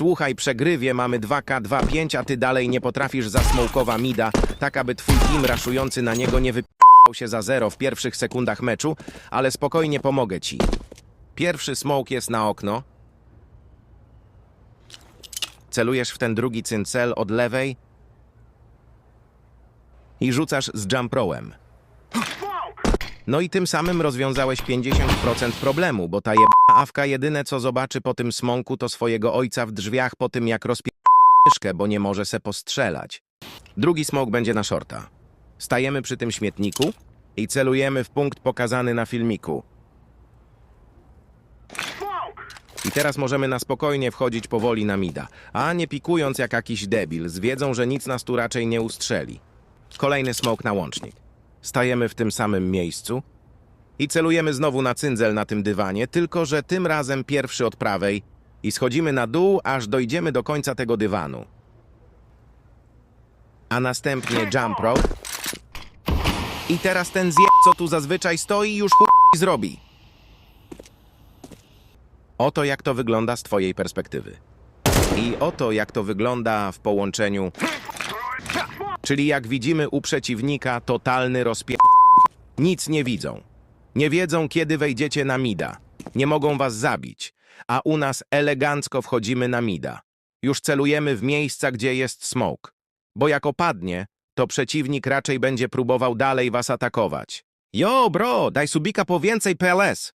Słuchaj, przegrywie, mamy 2K25, a ty dalej nie potrafisz zasmołkowa mida, tak aby twój team raszujący na niego nie wyp***ał się za zero w pierwszych sekundach meczu, ale spokojnie pomogę ci. Pierwszy smoke jest na okno. Celujesz w ten drugi cyncel od lewej i rzucasz z jump rowem. No i tym samym rozwiązałeś 50% problemu, bo ta jebana awka jedyne co zobaczy po tym smonku to swojego ojca w drzwiach po tym jak rozpie bo nie może se postrzelać. Drugi smok będzie na shorta. Stajemy przy tym śmietniku i celujemy w punkt pokazany na filmiku. I teraz możemy na spokojnie wchodzić powoli na mida, a nie pikując jak jakiś debil, z wiedzą, że nic nas tu raczej nie ustrzeli. Kolejny smok na łącznik. Stajemy w tym samym miejscu i celujemy znowu na cyndzel na tym dywanie, tylko że tym razem pierwszy od prawej i schodzimy na dół, aż dojdziemy do końca tego dywanu. A następnie jump rope. I teraz ten zje, co tu zazwyczaj stoi, już chuj zrobi. Oto jak to wygląda z twojej perspektywy. I oto jak to wygląda w połączeniu Czyli jak widzimy u przeciwnika, totalny rozpie... Nic nie widzą. Nie wiedzą, kiedy wejdziecie na mida. Nie mogą was zabić. A u nas elegancko wchodzimy na mida. Już celujemy w miejsca, gdzie jest smoke. Bo jak opadnie, to przeciwnik raczej będzie próbował dalej was atakować. Jo, bro, daj subika po więcej PLS.